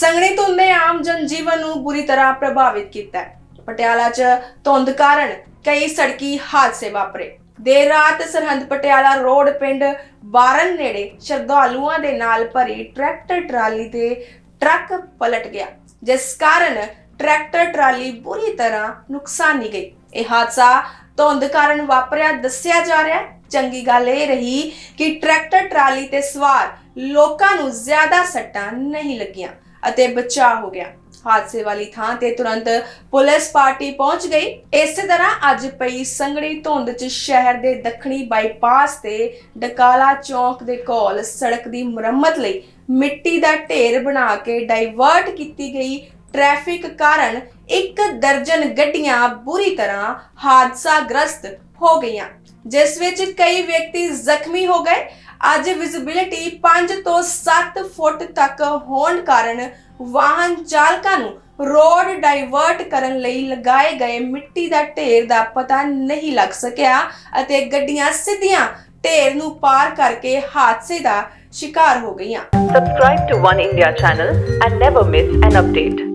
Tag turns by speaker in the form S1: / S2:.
S1: ਸੰਘਣੀ ਧੁੰਦ ਨੇ ਆਮ ਜਨਜੀਵਨ ਨੂੰ ਬੁਰੀ ਤਰ੍ਹਾਂ ਪ੍ਰਭਾਵਿਤ ਕੀਤਾ ਹੈ। ਪਟਿਆਲਾ 'ਚ ਧੁੰਦ ਕਾਰਨ ਕਈ ਸੜਕੀ ਹਾਦਸੇ ਵਾਪਰੇ। ਦੇਰ ਰਾਤ ਸਰਹੰਦ ਪਟਿਆਲਾ ਰੋਡ ਪਿੰਡ ਬਾਰਨ ਨੇੜੇ ਸ਼ਰਧਾਲੂਆਂ ਦੇ ਨਾਲ ਭਰੀ ਟਰੈਕਟਰ ਟਰਾਲੀ ਤੇ ਟਰੱਕ ਪਲਟ ਗਿਆ, ਜਿਸ ਕਾਰਨ ਟਰੈਕਟਰ ਟਰਾਲੀ ਬੁਰੀ ਤਰ੍ਹਾਂ ਨੁਕਸਾਨੀ ਗਈ। ਇਹ ਹਾਦਸਾ ਧੁੰਦ ਕਾਰਨ ਵਾਪਰਿਆ ਦੱਸਿਆ ਜਾ ਰਿਹਾ ਹੈ। ਚੰਗੀ ਗੱਲ ਇਹ ਰਹੀ ਕਿ ਟਰੈਕਟਰ, ਟਰਾਲੀ ਤੇ ਸਵਾਰ ਲੋਕਾਂ ਨੂੰ ਜ਼ਿਆਦਾ ਸੱਟਾਂ ਨਹੀਂ ਲੱਗੀਆਂ ਅਤੇ ਬਚਾਅ ਹੋ ਗਿਆ। ਹਾਦਸੇ ਵਾਲੀ ਥਾਂ ਤੇ ਤੁਰੰਤ ਪੁਲਿਸ ਪਾਰਟੀ ਪਹੁੰਚ ਗਈ। ਇਸੇ ਤਰ੍ਹਾਂ ਅੱਜ ਪਈ ਸੰਘਣੀ ਧੁੰਦ 'ਚ ਸ਼ਹਿਰ ਦੇ ਦੱਖਣੀ ਬਾਈਪਾਸ ਤੇ ਡਕਾਲਾ ਚੌਂਕ ਦੇ ਕੋਲ ਸੜਕ ਦੀ ਮੁਰੰਮਤ ਲਈ ਮਿੱਟੀ ਦਾ ਢੇਰ ਬਣਾ ਕੇ ਡਾਈਵਰਟ ਕੀਤੀ ਗਈ। ਟ੍ਰੈਫਿਕ ਕਾਰਨ ਇੱਕ ਦਰਜਨ ਗੱਡੀਆਂ ਬੁਰੀ ਤਰ੍ਹਾਂ ਹਾਦਸਾਗ੍ਰਸਤ ਹੋ ਗਈਆਂ। ਜਿਸ ਵਿੱਚ ਕਈ ਵਿਅਕਤੀ ਜ਼ਖਮੀ ਹੋ ਗਏ। ਅੱਜ ਵਿਜ਼ਿਬਿਲਿਟੀ 5 ਤੋਂ 7 ਫੁੱਟ ਤੱਕ ਹੋਣ ਕਾਰਨ ਵਾਹਨ ਚਾਲਕਾਂ ਨੂੰ ਰੋਡ ਡਾਈਵਰਟ ਕਰਨ ਲਈ ਲਗਾਏ ਗਏ ਮਿੱਟੀ ਦਾ ਢੇਰ ਦਾ ਪਤਾ ਨਹੀਂ ਲੱਗ ਸਕਿਆ ਅਤੇ ਗੱਡੀਆਂ ਸਿੱਧੀਆਂ ਢੇਰ ਨੂੰ ਪਾਰ ਕਰਕੇ ਹਾਦਸੇ ਦਾ ਸ਼ਿਕਾਰ ਹੋ ਗਈਆਂ।
S2: Subscribe to One India channel and never miss an update.